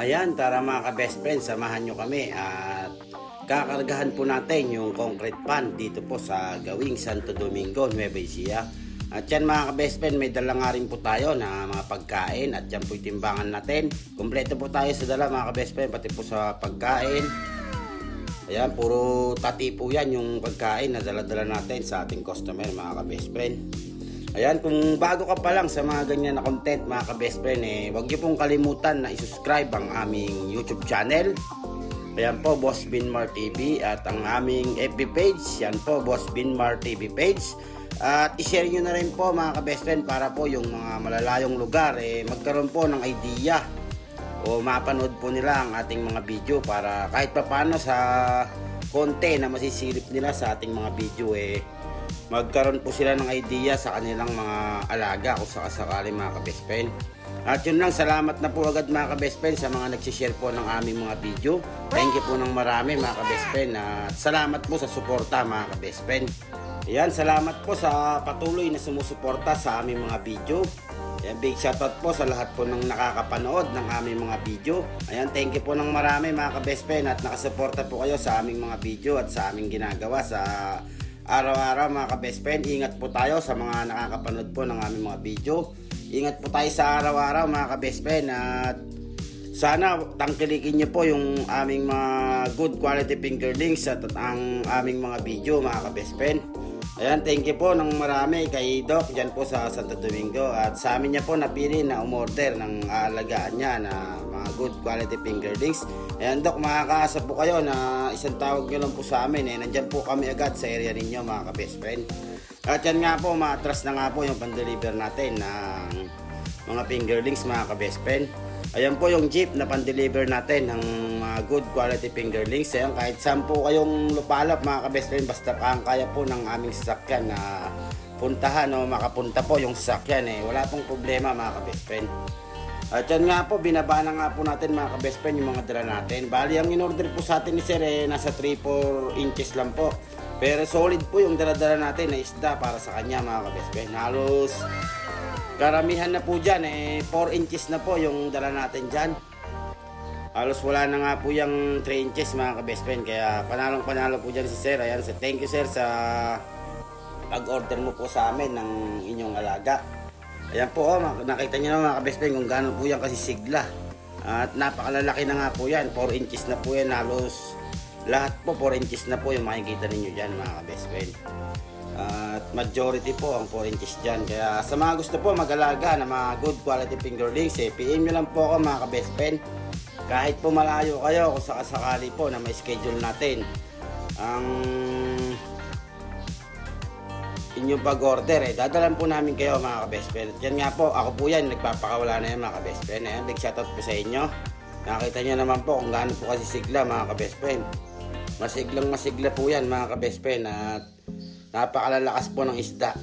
Ayan, tara mga ka-best friend, samahan nyo kami at kakargahan po natin yung concrete pan dito po sa gawing Santo Domingo, Nueva Ecija. At yan mga ka-best friend, may dala nga rin po tayo na mga pagkain at yan po timbangan natin. Kompleto po tayo sa dala mga ka-best friend, pati po sa pagkain. Ayan, puro tati po yan yung pagkain na dala-dala natin sa ating customer mga ka-best friend. Ayan, kung bago ka pa lang sa mga ganyan na content mga ka-best friend, eh, huwag niyo pong kalimutan na isubscribe ang aming YouTube channel. Ayan po, Boss Binmar TV at ang aming FB page. Yan po, Boss Binmar TV page. At ishare nyo na rin po mga ka-best friend para po yung mga malalayong lugar eh, magkaroon po ng idea o mapanood po nila ang ating mga video para kahit pa paano sa konti na masisilip nila sa ating mga video eh magkaroon po sila ng idea sa kanilang mga alaga kung sakasakali mga ka-best friend. At yun lang, salamat na po agad mga ka-best friend sa mga nagsishare po ng aming mga video. Thank you po ng marami mga ka-best friend. At salamat po sa suporta mga ka-best friend. Ayan, salamat po sa patuloy na sumusuporta sa aming mga video. Ayan, big shoutout po sa lahat po ng nakakapanood ng aming mga video. Ayan, thank you po ng marami mga ka-best friend at nakasuporta po kayo sa aming mga video at sa aming ginagawa sa araw-araw mga ka-best friend. Ingat po tayo sa mga nakakapanood po ng aming mga video. Ingat po tayo sa araw-araw mga ka-best friend at sana tangkilikin niyo po yung aming mga good quality fingerlings at ang aming mga video mga ka-best friend. Ayan, thank you po ng marami kay Doc dyan po sa Santo Domingo at sa amin niya po napili na umorder ng aalagaan niya na mga good quality fingerlings. Ayan Doc, makakaasa po kayo na isang tawag niyo lang po sa amin eh. Nandyan po kami agad sa area ninyo mga ka-best friend. At yan nga po, matras na nga po yung pan-deliver natin ng mga fingerlings mga ka-best friend. Ayan po yung jeep na pan-deliver natin ng mga good quality fingerlings. Ayan, kahit saan po kayong lupalap mga ka-best friend, basta ang kaya po ng aming sasakyan na puntahan o makapunta po yung sasakyan eh. Wala pong problema mga ka-best friend. At yan nga po, binaba na nga po natin mga ka-best friend yung mga dala natin. Bali, ang in-order po sa atin ni Sir eh, nasa 3-4 inches lang po. Pero solid po yung dala-dala natin na isda para sa kanya mga ka-best friend. Halos karamihan na po dyan eh, 4 inches na po yung dala natin dyan. Halos wala na nga po yung 3 inches mga ka-best friend. Kaya panalong panalo po dyan si Sir. Ayan, so thank you Sir sa pag-order mo po sa amin ng inyong alaga. Ayan po, oh, nakita niyo na mga ka-best friend kung gaano po yan kasi sigla. At napakalalaki na nga po yan. 4 inches na po yan. Halos lahat po 4 inches na po yung makikita ninyo dyan mga ka-best friend. At majority po ang 4 inches dyan. Kaya sa mga gusto po mag-alaga na mga good quality fingerlings, eh, PM nyo lang po ako mga ka-best friend. Kahit po malayo kayo kung sakasakali po na may schedule natin. Ang inyong pag-order eh, dadalan po namin kayo mga ka-best friend. Yan nga po, ako po yan, nagpapakawala na yan mga ka-best friend. Ayan, big shoutout po sa inyo. Nakita nyo naman po kung gaano po kasi sigla mga ka-best friend. Masiglang masigla po yan mga ka-best friend at napakalalakas po ng isda.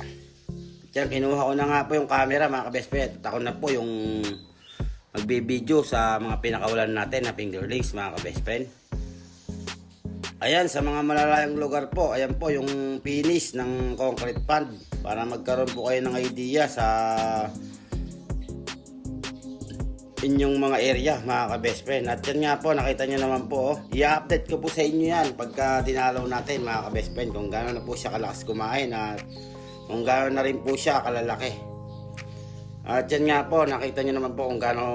Diyan, kinuha ko na nga po yung camera mga ka-best friend. At ako na po yung magbibideo sa mga pinakawalan natin na fingerlings mga ka-best friend. Ayan, sa mga malalayang lugar po, ayan po yung finish ng concrete pad para magkaroon po kayo ng idea sa inyong mga area, mga ka-best friend. At yan nga po, nakita nyo naman po, oh, i-update ko po sa inyo yan pagka dinalaw natin, mga ka-best friend, kung gaano na po siya kalakas kumain at kung gaano na rin po siya kalalaki. At yan nga po, nakita nyo naman po kung gaano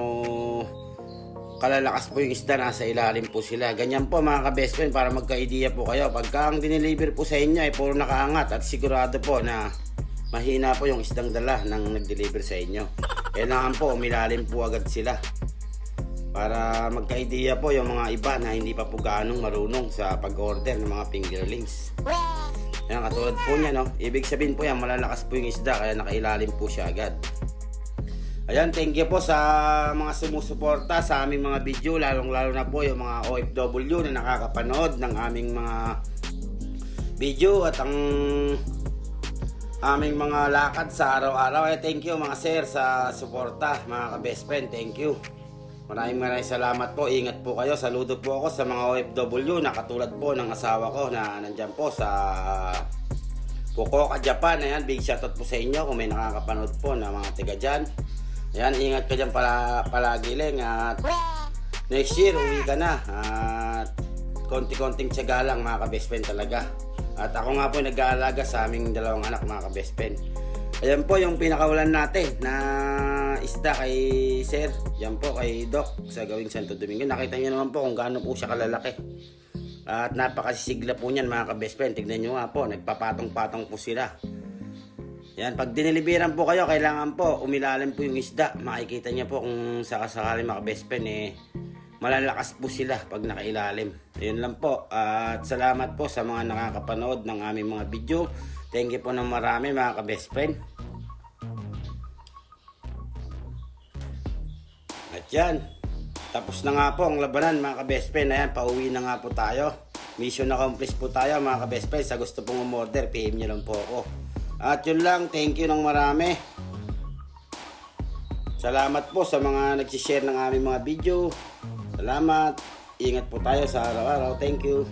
kalalakas po yung isda, nasa ilalim po sila. Ganyan po mga ka-best friend para magka-idea po kayo. Pagka ang dineliver po sa inyo ay puro nakaangat at sigurado po na mahina po yung isdang dala ng nag-deliver sa inyo. Kailangan po umilalim po agad sila. Para magka-idea po yung mga iba na hindi pa po gaanong marunong sa pag-order ng mga fingerlings. Yan, katulad po niya, no? Ibig sabihin po yan, malalakas po yung isda, kaya nakailalim po siya agad. Ayan, thank you po sa mga sumusuporta sa aming mga video, lalong-lalo na po yung mga OFW na nakakapanood ng aming mga video at ang aming mga lakad sa araw-araw. Eh, thank you mga sir sa suporta, mga ka-best friend. Thank you. Maraming maraming salamat po. Ingat po kayo. Saludo po ako sa mga OFW na katulad po ng asawa ko na nandyan po sa Fukuoka, Japan. Ayan, big shoutout po sa inyo kung may nakakapanood po na mga tiga dyan. Ayan, ingat ka dyan pala, palagi lang at next year uwi ka na. At konti-konting tiyaga lang mga ka-best friend talaga. At ako nga po yung nag-aalaga sa aming dalawang anak mga ka-best friend. Ayan po yung pinakawalan natin na isda kay Sir. Yan po kay Doc sa gawing Santo Domingo. Nakita niyo naman po kung gaano po siya kalalaki. At napakasigla po niyan mga ka-best friend. Tignan nyo nga po, nagpapatong-patong po sila. Yan, pag diniliberan po kayo, kailangan po umilalim po yung isda. Makikita niya po kung sakasakali mga best friend eh, malalakas po sila pag nakailalim. Ayun lang po. At salamat po sa mga nakakapanood ng aming mga video. Thank you po ng marami mga ka-best friend. At yan, tapos na nga po ang labanan mga ka-best friend. Ayan, pauwi na nga po tayo. Mission accomplished po tayo mga ka-best friend. Sa gusto pong umorder, PM nyo lang po ako. At yun lang, thank you ng marami. Salamat po sa mga nagsishare ng aming mga video. Salamat. Ingat po tayo sa araw-araw. Thank you.